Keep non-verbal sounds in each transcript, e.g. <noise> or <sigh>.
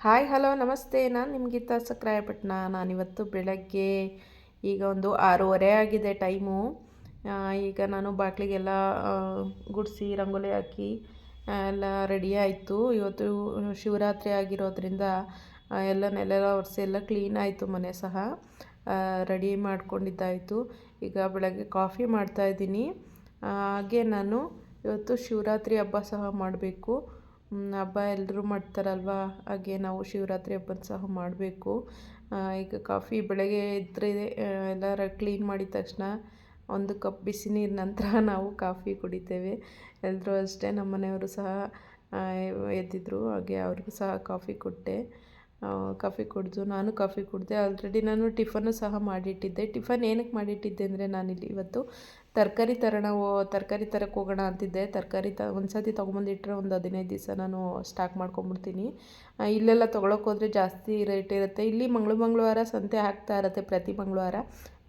Hi, hello, ನಮಸ್ತೆ. ನಾನು ನಿಮ್ಮ ಗೀತಾ ಸಕ್ರಾಯಪಟ್ಟಣ ನಾನಿವತ್ತು ಬೆಳಗ್ಗೆ ಈಗ ಒಂದು ಆರೂವರೆ ಆಗಿದೆ ಟೈಮು. ಈಗ ನಾನು ಬಾಗಿಲಿಗೆಲ್ಲ ಗುಡಿಸಿ, ರಂಗೋಲಿ ಹಾಕಿ ಎಲ್ಲ ರೆಡಿ ಆಯಿತು. ಇವತ್ತು ಶಿವರಾತ್ರಿ ಆಗಿರೋದ್ರಿಂದ ಎಲ್ಲ ನೆಲ ಒರೆಸಿ ಎಲ್ಲ ಕ್ಲೀನ್ ಆಯಿತು ಮನೆ ಸಹ. ರೆಡಿ ಮಾಡ್ಕೊಂಡಿದ್ದಾಯಿತು. ಈಗ ಬೆಳಗ್ಗೆ ಕಾಫಿ ಮಾಡ್ತಾಯಿದ್ದೀನಿ ಹಾಗೆ ನಾನು ಇವತ್ತು ಶಿವರಾತ್ರಿ ಹಬ್ಬ ಸಹ ಮಾಡಬೇಕು. ಹಬ್ಬ ಎಲ್ಲರೂ ಮಾಡ್ತಾರಲ್ವ? ಹಾಗೆ ನಾವು ಶಿವರಾತ್ರಿ ಹಬ್ಬನ ಸಹ ಮಾಡಬೇಕು. ಈಗ ಕಾಫಿ ಬೆಳಗ್ಗೆ ಎದ್ದರೆ ಎಲ್ಲ ಕ್ಲೀನ್ ಮಾಡಿದ ತಕ್ಷಣ ಒಂದು ಕಪ್ ಬಿಸಿ ನೀರು ನಂತರ <laughs> ನಾವು ಕಾಫಿ ಕುಡಿತೇವೆ. ಎಲ್ಲರೂ ಅಷ್ಟೇ, ನಮ್ಮ ಮನೆಯವರು ಸಹ ಎದ್ದಿದ್ರು, ಹಾಗೆ ಅವ್ರಿಗೂ ಸಹ ಕಾಫಿ ಕೊಟ್ಟೆ. ಕಾಫಿ ಕುಡಿದು, ನಾನು ಕಾಫಿ ಕುಡಿದೆ. ಆಲ್ರೆಡಿ ನಾನು ಟಿಫನ್ನು ಸಹ ಮಾಡಿಟ್ಟಿದ್ದೆ. ಟಿಫನ್ ಏನಕ್ಕೆ ಮಾಡಿಟ್ಟಿದ್ದೆ ಅಂದರೆ ನಾನಿಲ್ಲಿ ಇವತ್ತು ತರಕಾರಿ ತರೋಣ ತರಕಾರಿ ತರಕ್ಕೆ ಹೋಗೋಣ ಅಂತಿದ್ದೆ. ತರಕಾರಿ ತ ಒಂದು ಸತಿ ತೊಗೊಂಬಂದಿಟ್ರೆ ಒಂದು ಹದಿನೈದು ದಿವಸ ನಾನು ಸ್ಟಾಕ್ ಮಾಡ್ಕೊಂಬಿಡ್ತೀನಿ. ಇಲ್ಲೆಲ್ಲ ತೊಗೊಳಕ್ಕೆ ಹೋದರೆ ಜಾಸ್ತಿ ರೇಟ್ ಇರುತ್ತೆ. ಇಲ್ಲಿ ಮಂಗಳು, ಮಂಗಳವಾರ ಸಂತೆ ಹಾಕ್ತಾ ಇರುತ್ತೆ ಪ್ರತಿ ಮಂಗಳವಾರ.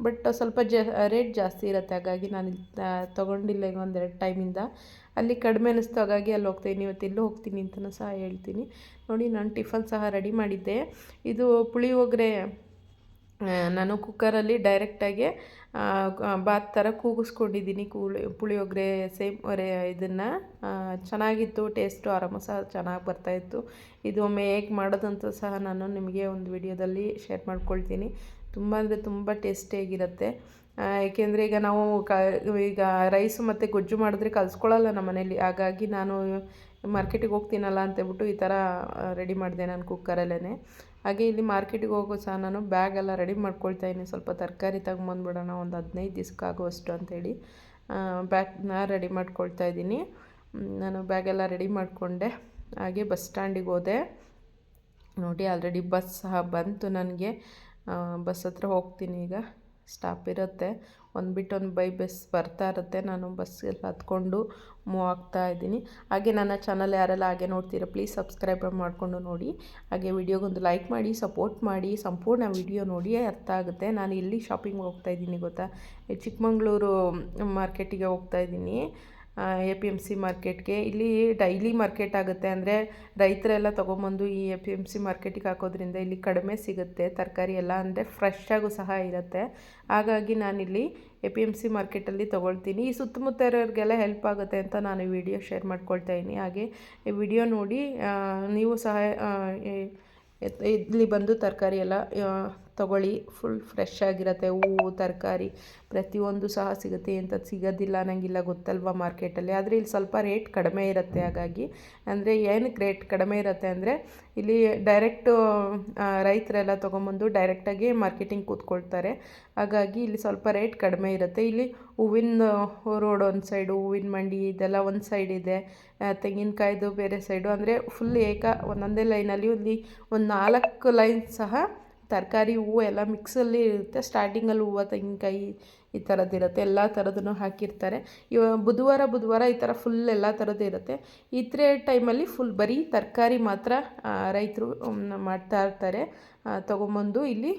ಬಟ್ ಸ್ವಲ್ಪ ಜ, ರೇಟ್ ಜಾಸ್ತಿ ಇರುತ್ತೆ. ಹಾಗಾಗಿ ನಾನು ಇಲ್ಲಿ ತೊಗೊಂಡಿಲ್ಲ ಈಗ ಒಂದೆರಡು ಟೈಮಿಂದ. ಅಲ್ಲಿ ಕಡಿಮೆ ಅನ್ನಿಸ್ತು ಹಾಗಾಗಿ ಅಲ್ಲಿ ಹೋಗ್ತೀನಿ ಇವತ್ತು ಎಲ್ಲೂ ಹೋಗ್ತೀನಿ ಅಂತಲೂ ಸಹ ಹೇಳ್ತೀನಿ. ನೋಡಿ, ನಾನು ಟಿಫನ್ ಸಹ ರೆಡಿ ಮಾಡಿದ್ದೆ. ಇದು ಪುಳಿಯೋಗರೆ ನಾನು ಕುಕ್ಕರಲ್ಲಿ ಡೈರೆಕ್ಟಾಗಿ ಬಾತ್ ಥರ ಕೂಗಿಸ್ಕೊಂಡಿದ್ದೀನಿ ಕೂಳಿ ಪುಳಿಯೋಗರೆ ಸೇಮ್ ಇದನ್ನು. ಚೆನ್ನಾಗಿತ್ತು ಟೇಸ್ಟು ಆರಾಮ ಸಹ ಚೆನ್ನಾಗಿ ಬರ್ತಾಯಿತ್ತು ಇದು ಒಮ್ಮೆ ಹೇಗೆ ಮಾಡೋದಂತೂ ಸಹ ನಾನು ನಿಮಗೆ ಒಂದು ವಿಡಿಯೋದಲ್ಲಿ ಶೇರ್ ಮಾಡ್ಕೊಳ್ತೀನಿ. ತುಂಬ ಅಂದರೆ ತುಂಬ ಟೇಸ್ಟಿಯಾಗಿರುತ್ತೆ ಏಕೆಂದರೆ ಈಗ ನಾವು ಕ, ಈಗ ರೈಸು ಮತ್ತು ಗೊಜ್ಜು ಮಾಡಿದ್ರೆ ಕಲಿಸ್ಕೊಳ್ಳಲ್ಲ ನಮ್ಮ ಮನೇಲಿ. ಹಾಗಾಗಿ ನಾನು ಮಾರ್ಕೆಟಿಗೆ ಹೋಗ್ತೀನಲ್ಲ ಅಂತೇಳ್ಬಿಟ್ಟು ಈ ಥರ ರೆಡಿ ಮಾಡಿದೆ ನಾನು ಕುಕ್ಕರಲ್ಲೇ ಹಾಗೆ ಇಲ್ಲಿ ಮಾರ್ಕೆಟಿಗೆ ಹೋಗೋ ಸಹ ನಾನು ಬ್ಯಾಗೆಲ್ಲ ರೆಡಿ ಮಾಡ್ಕೊಳ್ತಾ ಇದ್ದೀನಿ. ಸ್ವಲ್ಪ ತರಕಾರಿ ತಗೊಂಬಂದ್ಬಿಡೋಣ ಒಂದು ಹದಿನೈದು ದಿವ್ಸಕ್ಕಾಗುವಷ್ಟು ಅಂಥೇಳಿ ಬ್ಯಾಗ್ನ ರೆಡಿ ಮಾಡ್ಕೊಳ್ತಾ ಇದ್ದೀನಿ. ನಾನು ಬ್ಯಾಗೆಲ್ಲ ರೆಡಿ ಮಾಡಿಕೊಂಡೆ. ಹಾಗೆ ಬಸ್ ಸ್ಟ್ಯಾಂಡಿಗೆ ಹೋದೆ. ನೋಡಿ ಆಲ್ರೆಡಿ ಬಸ್ ಸಹ ಬಂತು ನನಗೆ. ಬಸ್ ಹತ್ರ ಹೋಗ್ತೀನಿ ಈಗ. ಸ್ಟಾಪ್ ಇರುತ್ತೆ. ಒಂದು ಬಿಟ್ಟು ಒಂದು ಬೈ ಬಸ್ ಬರ್ತಾ ಇರುತ್ತೆ. ನಾನು ಬಸ್ಸಲ್ಲಿ ಹತ್ಕೊಂಡು ಮೂವ್ ಆಗ್ತಾ ಇದ್ದೀನಿ. ಹಾಗೆ ನನ್ನ ಚಾನಲ್ ಯಾರೆಲ್ಲ ಹಾಗೆ ನೋಡ್ತೀರಾ ಪ್ಲೀಸ್ ಸಬ್ಸ್ಕ್ರೈಬ್ ಮಾಡಿಕೊಂಡು ನೋಡಿ. ಹಾಗೆ ವಿಡಿಯೋಗೊಂದು ಲೈಕ್ ಮಾಡಿ ಸಪೋರ್ಟ್ ಮಾಡಿ, ಸಂಪೂರ್ಣ ವಿಡಿಯೋ ನೋಡಿಯೇ ಅರ್ಥ ಆಗುತ್ತೆ. ನಾನು ಎಲ್ಲಿ ಶಾಪಿಂಗ್ ಹೋಗ್ತಾ ಇದ್ದೀನಿ ಗೊತ್ತಾ? ಚಿಕ್ಕಮಂಗ್ಳೂರು ಮಾರ್ಕೆಟಿಗೆ ಹೋಗ್ತಾ ಇದ್ದೀನಿ. ಎ ಪಿ ಎಂ ಸಿ ಮಾರ್ಕೆಟ್ಗೆ. ಇಲ್ಲಿ ಡೈಲಿ ಮಾರ್ಕೆಟ್ ಆಗುತ್ತೆ ಅಂದರೆ ರೈತರೆಲ್ಲ ತೊಗೊಂಬಂದು ಈ ಎ ಪಿ ಎಂ ಸಿ ಮಾರ್ಕೆಟಿಗೆ ಹಾಕೋದ್ರಿಂದ ಇಲ್ಲಿ ಕಡಿಮೆ ಸಿಗುತ್ತೆ. ತರಕಾರಿ ಎಲ್ಲ ಅಂದರೆ ಫ್ರೆಶ್ ಆಗು ಸಹ ಇರುತ್ತೆ. ಹಾಗಾಗಿ ನಾನಿಲ್ಲಿ ಎ ಪಿ ಎಂ ಸಿ ಮಾರ್ಕೆಟಲ್ಲಿ ತೊಗೊಳ್ತೀನಿ. ಈ ಸುತ್ತಮುತ್ತ ಇರೋರಿಗೆಲ್ಲ ಹೆಲ್ಪ್ ಆಗುತ್ತೆ ಅಂತ ನಾನು ಈ ವಿಡಿಯೋ ಶೇರ್ ಮಾಡ್ಕೊಳ್ತಾ ಇದ್ದೀನಿ. ಹಾಗೆ ಈ ವಿಡಿಯೋ ನೋಡಿ ನೀವು ಸಹ ಇಲ್ಲಿ ಬಂದು ತರಕಾರಿ ಎಲ್ಲ ತಗೊಳ್ಳಿ. ಫುಲ್ ಫ್ರೆಶ್ ಆಗಿರುತ್ತೆ. ಹೂವು ತರಕಾರಿ ಪ್ರತಿಯೊಂದು ಸಹ ಸಿಗುತ್ತೆ. ಎಂಥದ್ದು ಸಿಗೋದಿಲ್ಲ ಅನ್ನಂಗಿಲ್ಲ ಗೊತ್ತಲ್ವ ಮಾರ್ಕೆಟಲ್ಲಿ. ಆದರೆ ಇಲ್ಲಿ ಸ್ವಲ್ಪ ರೇಟ್ ಕಡಿಮೆ ಇರುತ್ತೆ ಹಾಗಾಗಿ. ಅಂದರೆ ಏನಕ್ಕೆ ರೇಟ್ ಕಡಿಮೆ ಇರುತ್ತೆ ಅಂದರೆ ಇಲ್ಲಿ ಡೈರೆಕ್ಟು ರೈತರೆಲ್ಲ ತೊಗೊಂಬಂದು ಡೈರೆಕ್ಟಾಗಿ ಮಾರ್ಕೆಟಿಂಗ್ ಕೂತ್ಕೊಳ್ತಾರೆ. ಹಾಗಾಗಿ ಇಲ್ಲಿ ಸ್ವಲ್ಪ ರೇಟ್ ಕಡಿಮೆ ಇರುತ್ತೆ. ಇಲ್ಲಿ ಹೂವಿನ ರೋಡ್ ಒಂದು ಸೈಡು ಹೂವಿನ ಮಂಡಿ ಇದೆಲ್ಲ ಒಂದು ಸೈಡ್ ಇದೆ. ತೆಂಗಿನಕಾಯ್ದು ಬೇರೆ ಸೈಡು ಅಂದರೆ ಫುಲ್ ಏಕ ಒಂದೊಂದೇ ಲೈನಲ್ಲಿ ಇಲ್ಲಿ ಒಂದು ನಾಲ್ಕು ಲೈನ್ ಸಹ ತರಕಾರಿ ಹೂವು ಎಲ್ಲ ಮಿಕ್ಸಲ್ಲಿ ಇರುತ್ತೆ. ಸ್ಟಾರ್ಟಿಂಗಲ್ಲಿ ಹೂವು, ತೆಂಗಿನಕಾಯಿ ಈ ಥರದ್ದು ಇರುತ್ತೆ. ಎಲ್ಲ ಥರದನ್ನು ಹಾಕಿರ್ತಾರೆ. ಇವ ಬುಧವಾರ ಬುಧವಾರ ಈ ಥರ ಫುಲ್ ಎಲ್ಲ ಥರದ್ದು ಇರುತ್ತೆ. ಇತರೆ ಟೈಮಲ್ಲಿ ಫುಲ್ ಬರೀ ತರಕಾರಿ ಮಾತ್ರ ರೈತರು ಮಾಡ್ತಾ ಇರ್ತಾರೆ. ತೊಗೊಂಬಂದು ಇಲ್ಲಿ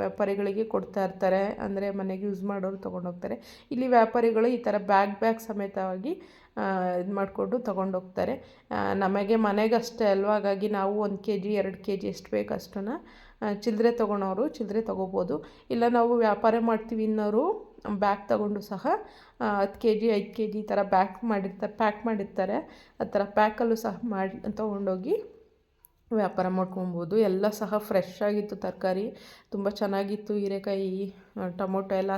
ವ್ಯಾಪಾರಿಗಳಿಗೆ ಕೊಡ್ತಾ ಇರ್ತಾರೆ. ಅಂದರೆ ಮನೆಗೆ ಯೂಸ್ ಮಾಡೋರು ತೊಗೊಂಡೋಗ್ತಾರೆ. ಇಲ್ಲಿ ವ್ಯಾಪಾರಿಗಳು ಈ ಥರ ಬ್ಯಾಗ್ ಬ್ಯಾಗ್ ಸಮೇತವಾಗಿ ಇದು ಮಾಡಿಕೊಂಡು ತೊಗೊಂಡೋಗ್ತಾರೆ. ನಮಗೆ ಮನೆಗಷ್ಟೇ ಅಲ್ವಾಗಾಗಿ ನಾವು ಒಂದು ಕೆ ಜಿ ಎರಡು ಕೆ ಜಿ ಎಷ್ಟು ಬೇಕು ಅಷ್ಟನ್ನು ಚಿಲ್ಲರೆ ತೊಗೊಳೋರು ಚಿಲ್ಲರೆ ತೊಗೋಬೋದು. ಇಲ್ಲ ನಾವು ವ್ಯಾಪಾರ ಮಾಡ್ತೀವಿ ಇನ್ನೋರು ಬ್ಯಾಗ್ ತೊಗೊಂಡು ಸಹ ಹತ್ತು ಕೆ ಜಿ ಐದು ಕೆ ಜಿ ಈ ಥರ ಬ್ಯಾಗ್ ಮಾಡಿರ್ತಾರೆ ಪ್ಯಾಕ್ ಮಾಡಿರ್ತಾರೆ. ಆ ಥರ ಪ್ಯಾಕಲ್ಲೂ ಸಹ ಮಾಡಿ, ತೊಗೊಂಡೋಗಿ ವ್ಯಾಪಾರ ಮಾಡ್ಕೊಬೋದು. ಎಲ್ಲ ಸಹ ಫ್ರೆಶ್ ಆಗಿತ್ತು ತರಕಾರಿ. ತುಂಬ ಚೆನ್ನಾಗಿತ್ತು ಹೀರೆಕಾಯಿ ಟೊಮೊಟೊ ಎಲ್ಲ.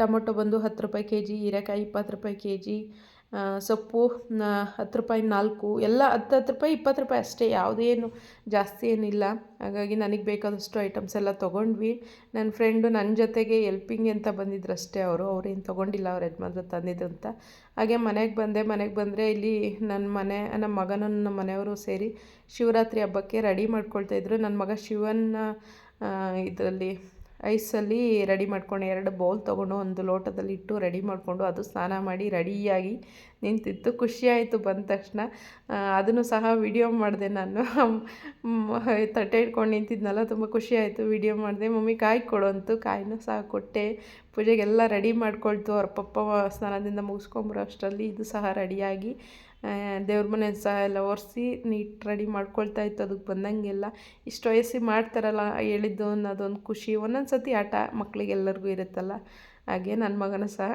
ಟೊಮೊಟೊ ಬಂದು ಹತ್ತು ರೂಪಾಯಿ ಕೆ ಜಿ ಹೀರೆಕಾಯಿ ಇಪ್ಪತ್ತು ರೂಪಾಯಿ ಕೆ ಜಿ ಸೊಪ್ಪು ಹತ್ತು ರೂಪಾಯಿ ನಾಲ್ಕು, ಎಲ್ಲ ಹತ್ತು ಹತ್ತು ರೂಪಾಯಿ, ಇಪ್ಪತ್ತು ರೂಪಾಯಿ ಅಷ್ಟೇ ಯಾವುದೇನು ಜಾಸ್ತಿ ಏನಿಲ್ಲ. ಹಾಗಾಗಿ ನನಗೆ ಬೇಕಾದಷ್ಟು ಐಟಮ್ಸ್ ಎಲ್ಲ ತೊಗೊಂಡ್ವಿ. ನನ್ನ ಫ್ರೆಂಡು ನನ್ನ ಜೊತೆಗೆ ಎಲ್ಪಿಂಗ್ ಅಂತ ಬಂದಿದ್ರು ಅಷ್ಟೇ ಅವರು ಅವ್ರೇನು ತೊಗೊಂಡಿಲ್ಲ, ಅವ್ರ ಯಜಮಾನ್ರು ತಂದಿದ್ರು ಅಂತ. ಹಾಗೆ ಮನೆಗೆ ಬಂದೆ, ಮನೆಗೆ ಬಂದರೆ ಇಲ್ಲಿ ನನ್ನ ಮನೆ ನಮ್ಮ ಮಗನ ನನ್ನ ಮನೆಯವರು ಸೇರಿ ಶಿವರಾತ್ರಿ ಹಬ್ಬಕ್ಕೆ ರೆಡಿ ಮಾಡ್ಕೊಳ್ತಾಯಿದ್ರು ನನ್ನ ಮಗ ಶಿವನ ಇದರಲ್ಲಿ ಐಸಲ್ಲಿ ರೆಡಿ ಮಾಡ್ಕೊಂಡು ಎರಡು ಬೌಲ್ ತೊಗೊಂಡು ಒಂದು ಲೋಟದಲ್ಲಿ ಇಟ್ಟು ರೆಡಿ ಮಾಡಿಕೊಂಡು ಅದು ಸ್ನಾನ ಮಾಡಿ ರೆಡಿಯಾಗಿ ನಿಂತಿತ್ತು. ಖುಷಿಯಾಯಿತು ಬಂದ ತಕ್ಷಣ. ಅದನ್ನು ಸಹ ವಿಡಿಯೋ ಮಾಡಿದೆ ನಾನು. ತಟ್ಟೆ ಇಟ್ಕೊಂಡು ನಿಂತಿದ್ನಲ್ಲ, ತುಂಬ ಖುಷಿಯಾಯಿತು ವಿಡಿಯೋ ಮಾಡಿದೆ. ಮಮ್ಮಿ ಕಾಯಿ ಕೊಡು ಅಂತು ಕಾಯಿನೂ ಸಹ ಕೊಟ್ಟೆ. ಪೂಜೆಗೆಲ್ಲ ರೆಡಿ ಮಾಡ್ಕೊಳ್ತು. ಅವ್ರ ಪಪ್ಪ ಸ್ನಾನದಿಂದ ಮುಗಿಸ್ಕೊಂಬರೋ ಅಷ್ಟರಲ್ಲಿ, ಇದು ಸಹ ರೆಡಿಯಾಗಿ. ದೇವ್ರ ಮನೆ ಸಹ ಎಲ್ಲ ಒರೆಸಿ ನೀಟ್ ರೆಡಿ ಮಾಡ್ಕೊಳ್ತಾ ಇತ್ತು. ಅದಕ್ಕೆ ಬಂದಂಗೆಲ್ಲ ಇಷ್ಟು ವಯಸ್ಸಿ ಮಾಡ್ತಾರಲ್ಲ ಹೇಳಿದ್ದು ಅನ್ನೋದೊಂದು ಖುಷಿ. ಒಂದೊಂದು ಸತಿ ಆಟ ಮಕ್ಕಳಿಗೆಲ್ಲರಿಗೂ ಇರುತ್ತಲ್ಲ. ಹಾಗೆ ನನ್ನ ಮಗನೂ ಸಹ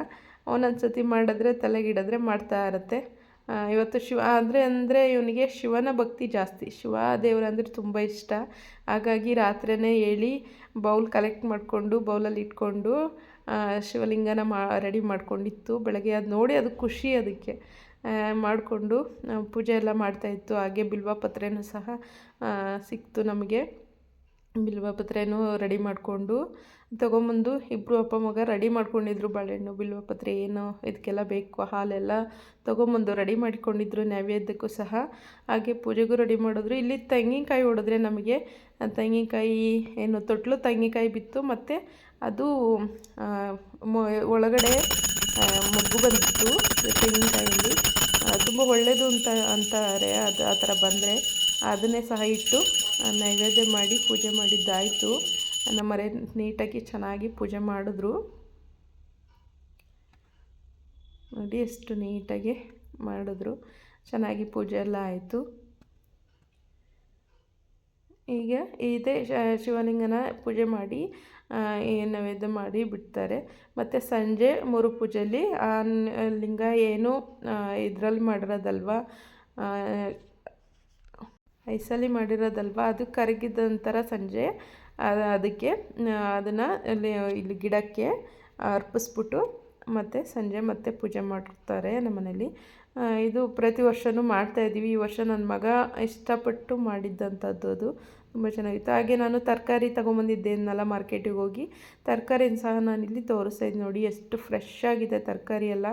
ಒಂದೊಂದು ಸತಿ ಮಾಡಿದ್ರೆ ತಲೆಗಿಡಿದ್ರೆ ಮಾಡ್ತಾ ಇರುತ್ತೆ. ಇವತ್ತು ಶಿವ ಅಂದರೆ ಅಂದರೆ ಇವನಿಗೆ ಶಿವನ ಭಕ್ತಿ ಜಾಸ್ತಿ. ಶಿವ ದೇವರಂದ್ರೆ ತುಂಬ ಇಷ್ಟ. ಹಾಗಾಗಿ ರಾತ್ರಿಯೇ ಹೇಳಿ ಬೌಲ್ ಕಲೆಕ್ಟ್ ಮಾಡಿಕೊಂಡು ಬೌಲಲ್ಲಿ ಇಟ್ಕೊಂಡು ಶಿವಲಿಂಗನ ಮಾ, ರೆಡಿ ಮಾಡ್ಕೊಂಡಿತ್ತು. ಬೆಳಗ್ಗೆ ಅದು ನೋಡಿ ಅದು ಖುಷಿ ಅದಕ್ಕೆ. ಮಾಡಿಕೊಂಡು ಪೂಜೆ ಎಲ್ಲ ಮಾಡ್ತಾಯಿತ್ತು ಹಾಗೆ ಬಿಲ್ವ ಪತ್ರೆನೂ ಸಹ ಸಿಕ್ತು ನಮಗೆ. ಬಿಲ್ವ ಪತ್ರೆನೂ ರೆಡಿ ಮಾಡಿಕೊಂಡು, ತೊಗೊಂಬಂದು ಇಬ್ಬರು ಅಪ್ಪ ಮಗ ರೆಡಿ ಮಾಡ್ಕೊಂಡಿದ್ರು ಬಾಳೆಹಣ್ಣು, ಬಿಲ್ವ ಪತ್ರೆ ಏನು, ಇದಕ್ಕೆಲ್ಲ ಬೇಕು, ಹಾಲೆಲ್ಲ ತೊಗೊಂಬಂದು ರೆಡಿ ಮಾಡಿಕೊಂಡಿದ್ರು ನೈವೇದ್ಯಕ್ಕೂ ಸಹ. ಹಾಗೆ ಪೂಜೆಗೂ ರೆಡಿ ಮಾಡಿದ್ರು. ಇಲ್ಲಿ ತೆಂಗಿನಕಾಯಿ ಹೊಡೆದ್ರೆ ನಮಗೆ ತೆಂಗಿನಕಾಯಿ ಏನು, ತೊಟ್ಲು ತೆಂಗಿನಕಾಯಿ ಬಿತ್ತು. ಮತ್ತು ಅದು ಒಳಗಡೆ ಆ, ಮೊಗ್ಗು ಬಂದಿತ್ತು ತೆಂಗಿನಕಾಯಲ್ಲಿ ತುಂಬ ಒಳ್ಳೆಯದು ಅಂತ ಅಂತಾರೆ. ಅದು ಆ ಥರ ಬಂದರೆ ಅದನ್ನೇ ಸಹ ಇಟ್ಟು ನೈವೇದ್ಯ ಮಾಡಿ ಪೂಜೆ ಮಾಡಿದ್ದಾಯಿತು. ನಮ್ಮ ಮನೆ ನೀಟಾಗಿ ಚೆನ್ನಾಗಿ ಪೂಜೆ ಮಾಡಿದ್ರು. ನೋಡಿ ಎಷ್ಟು ನೀಟಾಗಿ ಮಾಡಿದ್ರು. ಚೆನ್ನಾಗಿ ಪೂಜೆ ಎಲ್ಲ ಆಯಿತು. ಈಗ ಇದೇ ಶಿವಲಿಂಗನ ಪೂಜೆ ಮಾಡಿ ನೈವೇದ್ಯ ಮಾಡಿ ಬಿಡ್ತಾರೆ. ಮತ್ತು ಸಂಜೆ ಮೂರು ಪೂಜೆಯಲ್ಲಿ ಆ, ಲಿಂಗ ಏನು ಇದರಲ್ಲಿ ಮಾಡಿರೋದಲ್ವ? ಐಸಲ್ಲಿ ಮಾಡಿರೋದಲ್ವ? ಅದು ಕರಗಿದ ನಂತರ ಸಂಜೆ ಅದಕ್ಕೆ ಅದನ್ನು ಇಲ್ಲಿ ಇಲ್ಲಿ ಗಿಡಕ್ಕೆ ಅರ್ಪಿಸ್ಬಿಟ್ಟು ಮತ್ತು ಸಂಜೆ ಮತ್ತೆ ಪೂಜೆ ಮಾಡ್ತಾರೆ ನಮ್ಮ ಮನೇಲಿ ಇದು ಪ್ರತಿ ವರ್ಷವೂ ಮಾಡ್ತಾಯಿದ್ದೀವಿ ಈ ವರ್ಷ ನನ್ನ ಮಗ ಇಷ್ಟಪಟ್ಟು ಮಾಡಿದ್ದಂಥದ್ದು ಅದು. ತುಂಬ ಚೆನ್ನಾಗಿತ್ತು. ಹಾಗೆ ನಾನು ತರಕಾರಿ ತೊಗೊಂಬಂದಿದ್ದೇನಲ್ಲ ಮಾರ್ಕೆಟಿಗೆ ಹೋಗಿ, ತರಕಾರಿನ ಸಹ ನಾನಿಲ್ಲಿ ತೋರಿಸ್ತಾ ನೋಡಿ, ಎಷ್ಟು ಫ್ರೆಶ್ ಆಗಿದೆ ತರಕಾರಿ ಎಲ್ಲ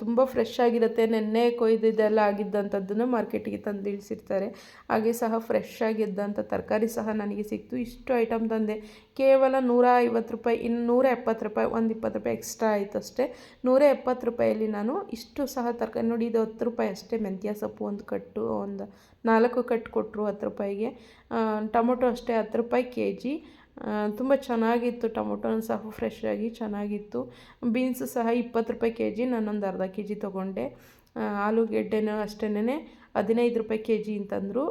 ತುಂಬ ಫ್ರೆಶ್ ಆಗಿರುತ್ತೆ, ನೆನ್ನೆ ಕೊಯ್ದಿದ್ದೆಲ್ಲ ಆಗಿದ್ದಂಥದ್ದನ್ನು ಮಾರ್ಕೆಟಿಗೆ ತಂದು ಇಳಿಸಿರ್ತಾರೆ. ಹಾಗೆ ಸಹ ಫ್ರೆಶ್ ಆಗಿದ್ದಂಥ ತರಕಾರಿ ಸಹ ನನಗೆ ಸಿಕ್ತು. ಇಷ್ಟು ಐಟಮ್ ತಂದೆ. ಕೇವಲ ನೂರ ಐವತ್ತು ರೂಪಾಯಿ, ಇನ್ನು ನೂರ ಎಪ್ಪತ್ತು ರೂಪಾಯಿ, ಒಂದು ಇಪ್ಪತ್ತು ರೂಪಾಯಿ ಎಕ್ಸ್ಟ್ರಾ ಆಯಿತು ಅಷ್ಟೇ. ನೂರ ಎಪ್ಪತ್ತು ರೂಪಾಯಲ್ಲಿ ನಾನು ಇಷ್ಟು ಸಹ ತರಕಾರಿ, ನೋಡಿ ಇದು ಹತ್ತು ರೂಪಾಯಿ ಅಷ್ಟೇ, ಮೆಂತ್ಯ ಸೊಪ್ಪು ಒಂದು ಕಟ್ಟು, ಒಂದು ನಾಲ್ಕು ಕಟ್ಟು ಕೊಟ್ಟರು ಹತ್ತು ರೂಪಾಯಿಗೆ. ಟೊಮೊಟೊ ಅಷ್ಟೇ ಹತ್ತು ರೂಪಾಯಿ ಕೆ ಜಿ ತುಂಬ ಚೆನ್ನಾಗಿತ್ತು, ಟೊಮೊಟೊನೂ ಸಹ ಫ್ರೆಶ್ ಆಗಿ ಚೆನ್ನಾಗಿತ್ತು. ಬೀನ್ಸು ಸಹ ಇಪ್ಪತ್ತು ರೂಪಾಯಿ ಕೆ ಜಿ ನಾನೊಂದು ಅರ್ಧ ಕೆ ಜಿ ತೊಗೊಂಡೆ ಆಲೂಗೆಡ್ಡೆನೂ ಅಷ್ಟೇನೆ ಹದಿನೈದು ರೂಪಾಯಿ ಕೆ ಜಿ ಅಂತಂದರು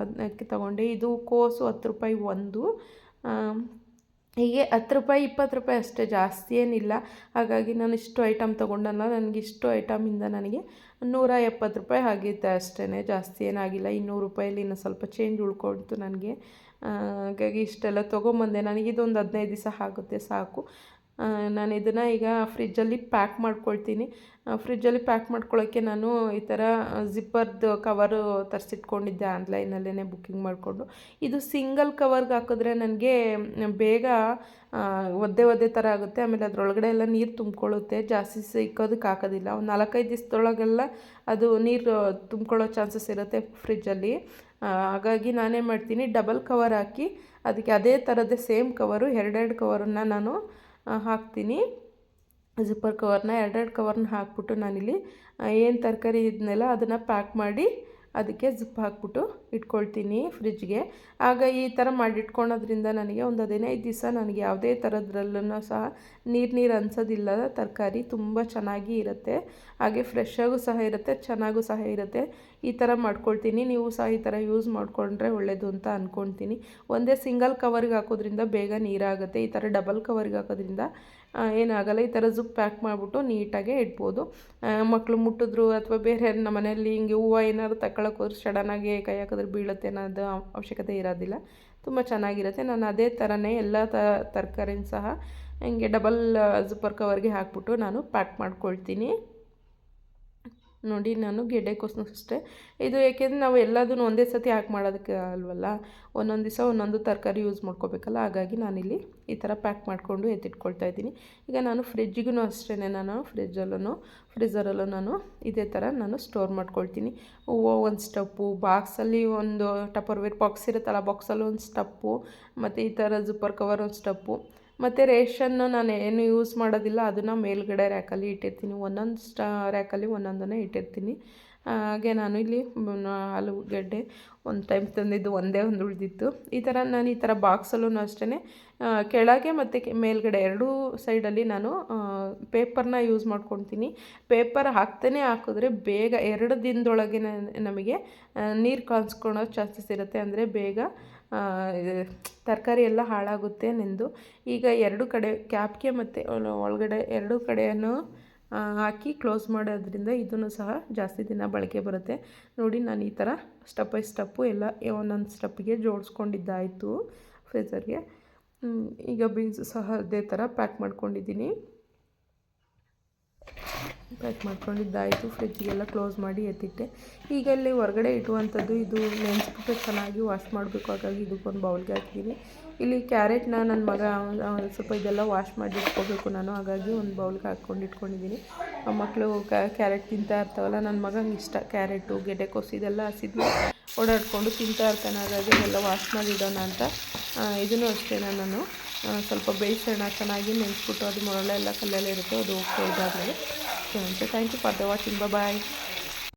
ಅದಕ್ಕೆ ತೊಗೊಂಡೆ. ಇದು ಕೋಸು ಹತ್ತು ರೂಪಾಯಿ ಒಂದು. ಹೀಗೆ ಹತ್ತು ರೂಪಾಯಿ, ಇಪ್ಪತ್ತು ರೂಪಾಯಿ ಅಷ್ಟೇ, ಜಾಸ್ತಿ ಏನಿಲ್ಲ. ಹಾಗಾಗಿ ನಾನು ಇಷ್ಟು ಐಟಮ್ ತೊಗೊಂಡಲ್ಲ, ನನಗೆ ಇಷ್ಟು ಐಟಮಿಂದ ನನಗೆ ನೂರ ಎಪ್ಪತ್ತು ರೂಪಾಯಿ ಆಗಿತ್ತು ಅಷ್ಟೇ ಜಾಸ್ತಿ ಏನಾಗಿಲ್ಲ. ಇನ್ನೂರು ರೂಪಾಯಲ್ಲಿ ಇನ್ನೂ ಸ್ವಲ್ಪ ಚೇಂಜ್ ಉಳ್ಕೊಳ್ತು ನನಗೆ. ಹಾಗಾಗಿ ಇಷ್ಟೆಲ್ಲ ತೊಗೊಂಬಂದೆ. ನನಗಿದೊಂದು ಹದಿನೈದು ದಿವಸ ಆಗುತ್ತೆ ಸಾಕು. ನಾನು ಇದನ್ನು ಈಗ ಫ್ರಿಜ್ಜಲ್ಲಿ ಪ್ಯಾಕ್ ಮಾಡ್ಕೊಳ್ತೀನಿ. ಫ್ರಿಜ್ಜಲ್ಲಿ ಪ್ಯಾಕ್ ಮಾಡ್ಕೊಳ್ಳೋಕ್ಕೆ ನಾನು ಈ ಥರ ಜಿಪ್ಪರ್ದು ಕವರು ತರಿಸಿಟ್ಕೊಂಡಿದ್ದೆ ಆನ್ಲೈನಲ್ಲೇ ಬುಕ್ಕಿಂಗ್ ಮಾಡಿಕೊಂಡು. ಇದು ಸಿಂಗಲ್ ಕವರ್ಗೆ ಹಾಕಿದ್ರೆ ನನಗೆ ಬೇಗ ಒದ್ದೆ ಒದ್ದೆ ಥರ ಆಗುತ್ತೆ. ಆಮೇಲೆ ಅದರೊಳಗಡೆ ಎಲ್ಲ ನೀರು ತುಂಬ್ಕೊಳ್ಳುತ್ತೆ. ಜಾಸ್ತಿ ಸಿಕ್ಕೋದಕ್ಕೆ ಹಾಕೋದಿಲ್ಲ. ಒಂದು ನಾಲ್ಕೈದು ದಿವಸದೊಳಗೆಲ್ಲ ಅದು ನೀರು ತುಂಬ್ಕೊಳ್ಳೋ ಚಾನ್ಸಸ್ ಇರುತ್ತೆ ಫ್ರಿಜ್ಜಲ್ಲಿ ಹಾಗಾಗಿ ನಾನೇನು ಮಾಡ್ತೀನಿ. ಡಬಲ್ ಕವರ್ ಹಾಕಿ, ಅದಕ್ಕೆ ಅದೇ ಥರದ್ದೇ ಸೇಮ್ ಕವರು ಎರಡೆರಡು ಕವರನ್ನು ನಾನು ಹಾಕ್ತೀನಿ. ಜಿಪ್ಪರ್ ಕವರ್ನ ಎರಡೆರಡು ಕವರ್ನ ಹಾಕ್ಬಿಟ್ಟು ನಾನಿಲ್ಲಿ ಏನು ತರಕಾರಿ ಇದನ್ನೆಲ್ಲ ಅದನ್ನು ಪ್ಯಾಕ್ ಮಾಡಿ ಅದಕ್ಕೆ ಜಿಪ್ ಹಾಕ್ಬಿಟ್ಟು ಇಟ್ಕೊಳ್ತೀನಿ ಫ್ರಿಜ್ಗೆ. ಆಗ ಈ ಥರ ಮಾಡಿಟ್ಕೊಳೋದ್ರಿಂದ ನನಗೆ ಒಂದು ಹದಿನೈದು ದಿವಸ ನನಗೆ ಯಾವುದೇ ಥರದ್ರಲ್ಲೂ ಸಹ ನೀರು ನೀರು ಅನ್ಸೋದಿಲ್ಲ. ತರಕಾರಿ ತುಂಬ ಚೆನ್ನಾಗಿ ಇರುತ್ತೆ. ಹಾಗೆ ಫ್ರೆಶ್ಶಾಗೂ ಸಹ ಇರುತ್ತೆ, ಚೆನ್ನಾಗೂ ಸಹ ಇರುತ್ತೆ. ಈ ಥರ ಮಾಡ್ಕೊಳ್ತೀನಿ. ನೀವು ಸಹ ಈ ಥರ ಯೂಸ್ ಮಾಡಿಕೊಂಡ್ರೆ ಒಳ್ಳೆಯದು ಅಂತ ಅಂದ್ಕೊಳ್ತೀನಿ ಒಂದೇ ಸಿಂಗಲ್ ಕವರ್ಗೆ ಹಾಕೋದ್ರಿಂದ ಬೇಗ ನೀರಾಗುತ್ತೆ. ಈ ಥರ ಡಬಲ್ ಕವರ್ಗೆ ಹಾಕೋದ್ರಿಂದ ಏನಾಗಲ್ಲ, ಈ ಥರ ಝುಪ್ ಪ್ಯಾಕ್ ಮಾಡಿಬಿಟ್ಟು ನೀಟಾಗೆ ಇಡ್ಬೋದು. ಮಕ್ಕಳು ಮುಟ್ಟಿದ್ರು ಅಥವಾ ಬೇರೆ ನಮ್ಮ ಮನೆಯಲ್ಲಿ ಹಿಂಗೆ ಹೂವು ಏನಾದ್ರು ತಗೊಳಕ್ಕೆ ಹೋದ್ರೆ ಸಡನ್ನಾಗಿ ಕೈ ಹಾಕಿದ್ರೆ ಬೀಳುತ್ತೆ ಅನ್ನೋದು ಅವಶ್ಯಕತೆ ಇರೋದಿಲ್ಲ. ತುಂಬ ಚೆನ್ನಾಗಿರುತ್ತೆ. ನಾನು ಅದೇ ಥರನೇ ಎಲ್ಲ ತರಕಾರಿನ ಸಹ ಹಿಂಗೆ ಡಬಲ್ ಜುಪ್ಪರ್ ಕವರ್ಗೆ ಹಾಕ್ಬಿಟ್ಟು ನಾನು ಪ್ಯಾಕ್ ಮಾಡ್ಕೊಳ್ತೀನಿ. ನೋಡಿ ನಾನು ಗೆಡ್ಡೆಕೋಸು ಅಷ್ಟೇ. ಇದು ಏಕೆಂದರೆ ನಾವು ಎಲ್ಲದನ್ನು ಒಂದೇ ಸತಿ ಹಾಕಿ ಮಾಡೋದಕ್ಕೆ ಅಲ್ವಲ್ಲ? ಒಂದೊಂದು ದಿವಸ ಒಂದೊಂದು ತರಕಾರಿ ಯೂಸ್ ಮಾಡ್ಕೋಬೇಕಲ್ಲ? ಹಾಗಾಗಿ ನಾನಿಲ್ಲಿ ಈ ಥರ ಪ್ಯಾಕ್ ಮಾಡಿಕೊಂಡು ಎತ್ತಿಟ್ಕೊಳ್ತಾ ಇದ್ದೀನಿ. ಈಗ ನಾನು ಫ್ರಿಜ್ಜಿಗೂ ಅಷ್ಟೇ ನಾನು ಫ್ರಿಜ್ಜಲ್ಲೂ ಫ್ರೀಝರಲ್ಲೂ ನಾನು ಇದೇ ಥರ ನಾನು ಸ್ಟೋರ್ ಮಾಡ್ಕೊಳ್ತೀನಿ. ಹೂವು ಒಂದು ಸ್ಟಪ್ಪು ಬಾಕ್ಸಲ್ಲಿ ಒಂದು ಟಪರ್ವೇರ್ ಬಾಕ್ಸ್ ಇರುತ್ತಲ್ಲ ಬಾಕ್ಸಲ್ಲಿ ಒಂದು ಸ್ಟಪ್ಪು ಮತ್ತು ಈ ಥರ ಜುಪ್ಪರ್ ಕವರ್ ಒಂದು ಸ್ಟಪ್ಪು ಮತ್ತು ರೇಷನ್ನು ನಾನು ಏನು ಯೂಸ್ ಮಾಡೋದಿಲ್ಲ, ಅದನ್ನು ಮೇಲ್ಗಡೆ ರ್ಯಾಕಲ್ಲಿ ಇಟ್ಟಿರ್ತೀನಿ. ಒಂದೊಂದು ಸ್ಟಾ, ರ್ಯಾಕಲ್ಲಿ ಒಂದೊಂದನ್ನು ಇಟ್ಟಿರ್ತೀನಿ. ಹಾಗೆ ನಾನು ಇಲ್ಲಿ ಆಲೂಗಡ್ಡೆ ಒಂದು ಟೈಮ್ ತಂದಿದ್ದು ಒಂದೇ ಒಂದು ಉಳಿದಿತ್ತು. ಈ ಥರ ನಾನು ಈ ಥರ ಬಾಕ್ಸಲ್ಲೂ ಅಷ್ಟೇ ಕೆಳಗೆ ಮತ್ತು ಮೇಲ್ಗಡೆ ಎರಡೂ ಸೈಡಲ್ಲಿ ನಾನು ಪೇಪರ್ನ ಯೂಸ್ ಮಾಡ್ಕೊತೀನಿ. ಪೇಪರ್ ಹಾಕ್ತಾನೆ ಹಾಕಿದ್ರೆ ಬೇಗ ಎರಡು ದಿನದೊಳಗೆ ನಮಗೆ ನೀರು ಕಾಣಿಸ್ಕೊಳೋ ಚಾನ್ಸಸ್ ಇರುತ್ತೆ. ಅಂದರೆ ಬೇಗ ತರಕಾರಿ ಎಲ್ಲ ಹಾಳಾಗುತ್ತೆ ನೆಂದು. ಈಗ ಎರಡು ಕಡೆ ಕ್ಯಾಪ್ಗೆ ಮತ್ತು ಒಳಗಡೆ ಎರಡೂ ಕಡೆಯನ್ನು ಹಾಕಿ ಕ್ಲೋಸ್ ಮಾಡೋದ್ರಿಂದ ಇದನ್ನು ಸಹ ಜಾಸ್ತಿ ದಿನ ಬಳಕೆ ಬರುತ್ತೆ. ನೋಡಿ ನಾನು ಈ ಥರ ಸ್ಟೆಪ್ ಬೈ ಸ್ಟೆಪ್ಪು ಎಲ್ಲ ಒಂದೊಂದು ಸ್ಟೆಪ್ಗೆ ಜೋಡಿಸ್ಕೊಂಡಿದ್ದಾಯಿತು ಫ್ರೀಸರ್ಗೆ ಈಗ ಬೀನ್ಸ್ ಸಹ ಅದೇ ಥರ ಪ್ಯಾಕ್ ಮಾಡ್ಕೊಂಡಿದ್ದೀನಿ. ಪ್ಯಾಕ್ ಮಾಡ್ಕೊಂಡಿದ್ದಾಯಿತು ಫ್ರಿಜ್ಗೆಲ್ಲ ಕ್ಲೋಸ್ ಮಾಡಿ ಎತ್ತಿಟ್ಟೆ. ಈಗ ಇಲ್ಲಿ ಹೊರಗಡೆ ಇಟ್ಟುವಂಥದ್ದು ಇದು ನೆನೆಸ್ಬಿಟ್ಟು ಚೆನ್ನಾಗಿ ವಾಶ್ ಮಾಡಬೇಕು. ಹಾಗಾಗಿ ಇದಕ್ಕೊಂದು ಬೌಲ್ಗೆ ಹಾಕಿದ್ದೀನಿ ಇಲ್ಲಿ ಕ್ಯಾರೆಟ್ನ ನನ್ನ ಮಗ ಸ್ವಲ್ಪ ಇದೆಲ್ಲ ವಾಶ್ ಮಾಡಿ ಇಟ್ಕೋಬೇಕು ನಾನು. ಹಾಗಾಗಿ ಒಂದು ಬೌಲ್ಗೆ ಹಾಕ್ಕೊಂಡು ಇಟ್ಕೊಂಡಿದ್ದೀನಿ ಮಕ್ಕಳು ಕ್ಯಾರೆಟ್ ತಿಂತಾ ಇರ್ತಾವಲ್ಲ ನನ್ನ ಮಗಂಗೆ ಇಷ್ಟ. ಕ್ಯಾರೆಟು ಗೆಡ್ಡೆಕೋಸು ಇದೆಲ್ಲ ಹಸಿದ್ವಿ ಓಡಾಡಿಕೊಂಡು ತಿಂತಾ ಇರ್ತಾನೆ. ಹಾಗಾಗಿ ಅದೆಲ್ಲ ವಾಶ್ ಮಾಡಿ ಇಡೋಣ ಅಂತ. ಇದನ್ನು ಅಷ್ಟೇ ನಾನು ಸ್ವಲ್ಪ ಬೇಯಿಸೋಣ. ಚೆನ್ನಾಗಿ ನೆನೆಸ್ಬಿಟ್ಟು ಅದು ಮೊರಳೆ ಎಲ್ಲ ಕಲ್ಲೆಲ್ಲ ಇರುತ್ತೆ, ಅದು ಹೋಗ್ತಾ ಇದ್ದಾಗಲೇ channel. So thank you for the watching. Bye bye.